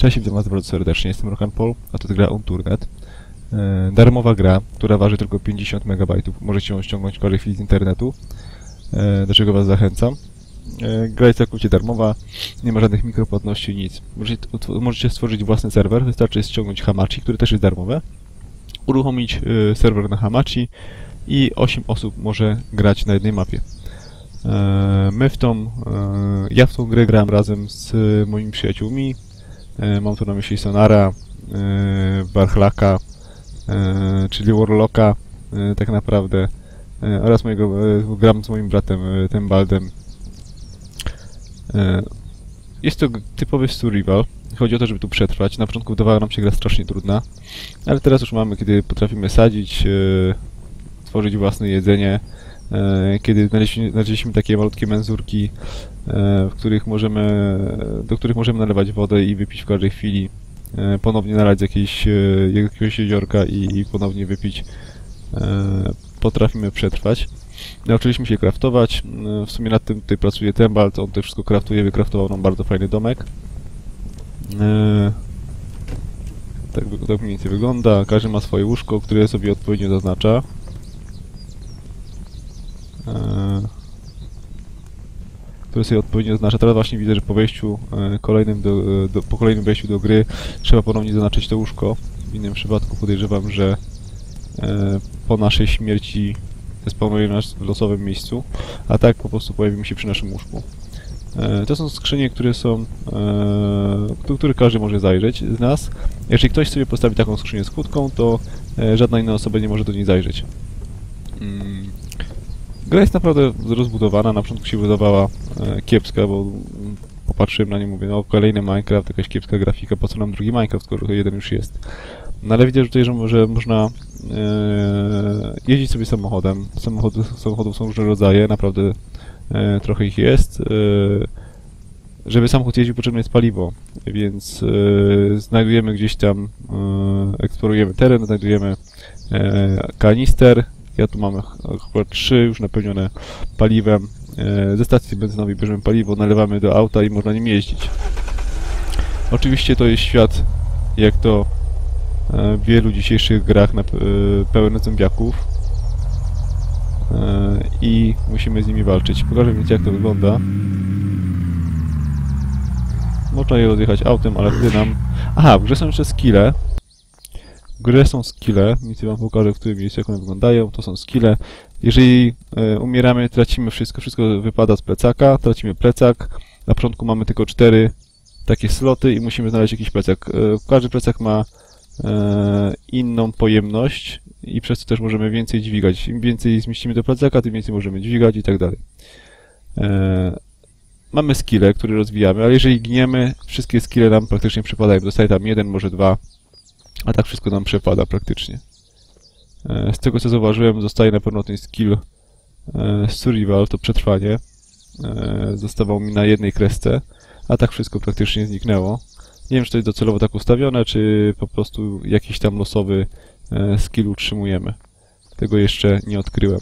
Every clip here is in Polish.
Cześć, witam Was bardzo serdecznie, jestem Rohan Paul, a to jest gra Unturnet. E, darmowa gra, która waży tylko 50 MB, możecie ją ściągnąć w każdej chwili z internetu, e, do czego Was zachęcam. E, gra jest całkowicie darmowa, nie ma żadnych mikropłatności, nic. Możecie, możecie stworzyć własny serwer, wystarczy ściągnąć Hamachi, który też jest darmowe, uruchomić e, serwer na Hamachi i 8 osób może grać na jednej mapie. My w tą, e, ja w tą grę grałem razem z moimi przyjaciółmi. E, Mam tu na myśli Sonara, e, Barchlaka, e, czyli Warlocka, tak naprawdę, oraz mojego, gram z moim bratem Tembaldem. Jest to typowy survival. Chodzi o to, żeby tu przetrwać. Na początku wydawała nam się gra strasznie trudna, ale teraz już mamy, kiedy potrafimy sadzić, tworzyć własne jedzenie, kiedy znaleźliśmy, takie malutkie menzurki, e, w których możemy, do których możemy nalewać wodę i wypić w każdej chwili, e, ponownie nalać z e, jakiegoś jeziorka i, i ponownie wypić. E, Potrafimy przetrwać. Nauczyliśmy się kraftować. E, W sumie nad tym tutaj pracuje Tembalt, on to wszystko kraftuje, wykraftował nam bardzo fajny domek. E, Tak, tak mniej więcej wygląda. Każdy ma swoje łóżko, które sobie odpowiednio zaznacza. E, które sobie odpowiednio zaznacza. Teraz właśnie widzę, że po wejściu e, kolejnym do, e, do, po kolejnym wejściu do gry trzeba ponownie zaznaczyć to łóżko. W innym przypadku podejrzewam, że po naszej śmierci zespawnuje nas w losowym miejscu, a tak po prostu pojawimy się przy naszym łóżku. To są skrzynie, które są, do których każdy może zajrzeć z nas. Jeżeli ktoś sobie postawi taką skrzynię z kłódką, to żadna inna osoba nie może do niej zajrzeć. Gra jest naprawdę rozbudowana, na początku się wydawała e, kiepska, bo mm, popatrzyłem na nie mówię, no kolejny Minecraft, jakaś kiepska grafika, po co nam drugi Minecraft, skoro jeden już jest. No ale widzę tutaj, że, że można e, jeździć sobie samochodem. Samochody, samochodów są różne rodzaje, naprawdę e, trochę ich jest. E, żeby samochód jeździł, potrzebne jest paliwo, więc e, znajdujemy gdzieś tam, e, eksplorujemy teren, znajdujemy e, kanister. Ja tu mam ch- chyba trzy już napełnione paliwem. E, ze stacji benzynowej bierzemy paliwo, nalewamy do auta i można nim jeździć. Oczywiście to jest świat, jak to e, w wielu dzisiejszych grach na, e, pełen zombiaków e, i musimy z nimi walczyć. Pokażę więc jak to wygląda. Można je rozjechać autem, ale wtedy nam... Aha, w grze są jeszcze skille. Grze są skille, nic wam pokażę w którym miejscu jak one wyglądają, to są skille. Jeżeli e, umieramy, tracimy wszystko, wszystko wypada z plecaka, tracimy plecak. Na początku mamy tylko cztery takie sloty i musimy znaleźć jakiś plecak. E, każdy plecak ma e, inną pojemność i przez to też możemy więcej dźwigać. Im więcej zmieścimy do plecaka, tym więcej możemy dźwigać i tak dalej. E, mamy skille, które rozwijamy, ale jeżeli gniemy, wszystkie skille nam praktycznie przepadają. Dostaje tam jeden, może dwa, a tak wszystko nam przepada praktycznie. E, z tego co zauważyłem, zostaje na pewno ten skill e, survival, to przetrwanie. E, zostawał mi na jednej kresce, a tak wszystko praktycznie zniknęło. Nie wiem, czy to jest docelowo tak ustawione, czy po prostu jakiś tam losowy skill utrzymujemy. Tego jeszcze nie odkryłem.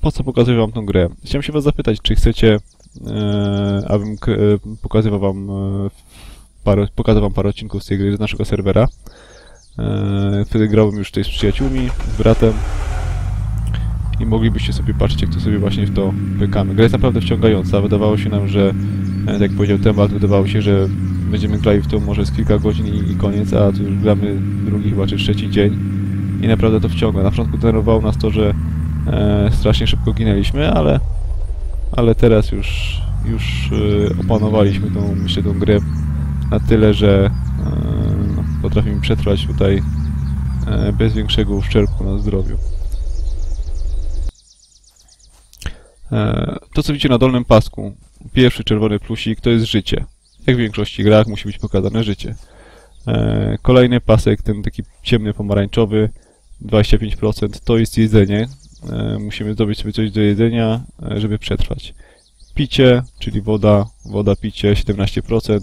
Po co pokazuję wam tą grę? Chciałem się was zapytać, czy chcecie, abym pokazywał wam parę, pokazał wam parę odcinków z tej gry z naszego serwera. E, wtedy grałem już tutaj z przyjaciółmi, z bratem i moglibyście sobie patrzeć, jak to sobie właśnie w to pykamy. Gra jest naprawdę wciągająca. Wydawało się nam, że, e, tak jak powiedział temat, wydawało się, że będziemy grali w to może z kilka godzin i, i koniec, a tu już gramy drugi chyba czy trzeci dzień i naprawdę to wciąga. Na początku denerwowało nas to, że e, strasznie szybko ginęliśmy, ale, ale teraz już, już e, opanowaliśmy tą, myślę, tą grę na tyle, że e, potrafimy przetrwać tutaj e, bez większego uszczerbku na zdrowiu. E, To, co widzicie na dolnym pasku, pierwszy czerwony plusik, to jest życie. Jak w większości grach musi być pokazane życie. Kolejny pasek, ten taki ciemny pomarańczowy, 25%, to jest jedzenie. Musimy zdobyć sobie coś do jedzenia, żeby przetrwać. Picie, czyli woda, woda, picie, 17%.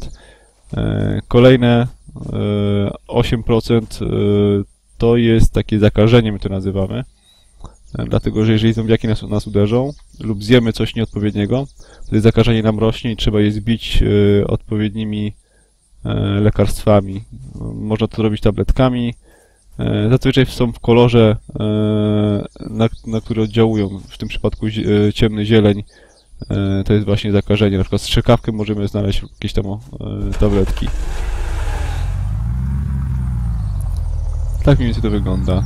E, Kolejne e, 8% e, to jest takie zakażenie, my to nazywamy. E, Dlatego, że jeżeli zombiaki nas, nas uderzą lub zjemy coś nieodpowiedniego, wtedy zakażenie nam rośnie i trzeba je zbić e, odpowiednimi e, lekarstwami. Można to robić tabletkami. E, Zazwyczaj są w kolorze, e, na, na który oddziałują. W tym przypadku e, ciemny zieleń e, to jest właśnie zakażenie. Na przykład strzykawkę możemy znaleźć jakieś tam e, tabletki. Tak mniej więcej to wygląda.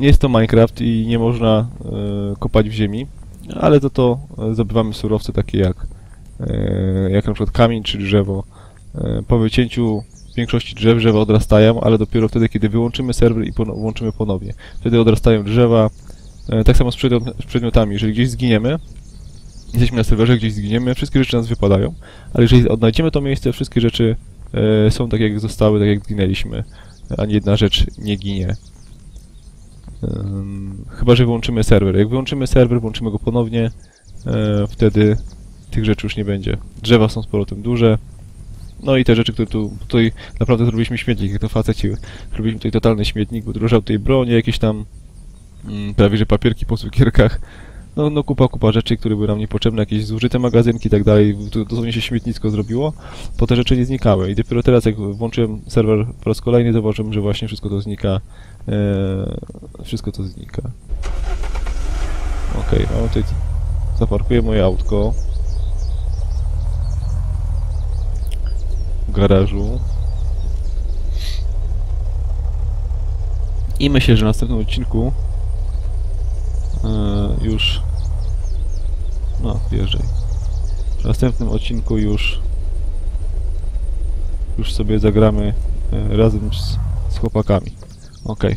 Nie jest to Minecraft i nie można e, kopać w ziemi, ale to to e, zdobywamy surowce takie jak, e, jak na przykład kamień czy drzewo. E, po wycięciu większości drzew drzewa odrastają, ale dopiero wtedy, kiedy wyłączymy serwer i włączymy ponownie. Wtedy odrastają drzewa. E, tak samo z, przedmiot, z przedmiotami. Jeżeli gdzieś zginiemy, jesteśmy na serwerze, gdzieś zginiemy, wszystkie rzeczy nas wypadają, ale jeżeli odnajdziemy to miejsce, wszystkie rzeczy e, są tak jak zostały, tak jak zginęliśmy. Ani jedna rzecz nie ginie. Ym, chyba, że wyłączymy serwer. Jak wyłączymy serwer, włączymy go ponownie, e, wtedy tych rzeczy już nie będzie. Drzewa są z powrotem duże. No i te rzeczy, które tu tutaj naprawdę zrobiliśmy śmietnik, jak to faceci. Zrobiliśmy tutaj totalny śmietnik, bo dużo tutaj bronie, jakieś tam mm, prawie że papierki po cukierkach. No, no kupa, kupa rzeczy, które były nam niepotrzebne, jakieś zużyte magazynki i tak dalej. Dosłownie się śmietnisko zrobiło, bo te rzeczy nie znikały. I dopiero teraz, jak włączyłem serwer po raz kolejny, zauważyłem, że właśnie wszystko to znika. E, wszystko to znika. Okej, okay, tutaj zaparkuję moje autko. W garażu. I myślę, że w następnym odcinku e, już... No, wjeżdżaj. W następnym odcinku już już sobie zagramy e, razem z, z chłopakami. Okej.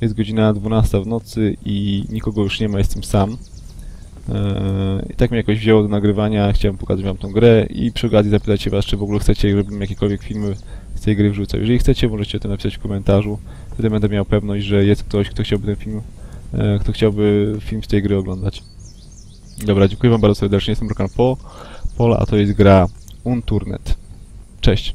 Jest godzina 12 w nocy i nikogo już nie ma, jestem sam. Eee, I tak mnie jakoś wzięło do nagrywania, chciałem pokazać wam tą grę i przy okazji zapytać się was, czy w ogóle chcecie, żebym jakiekolwiek filmy z tej gry wrzucał. Jeżeli chcecie, możecie to napisać w komentarzu. Wtedy będę miał pewność, że jest ktoś, kto chciałby ten film, e, kto chciałby film z tej gry oglądać. Dobra, dziękuję wam bardzo serdecznie, jestem Rokan Po, Pola, a to jest gra Unturnet. Cześć.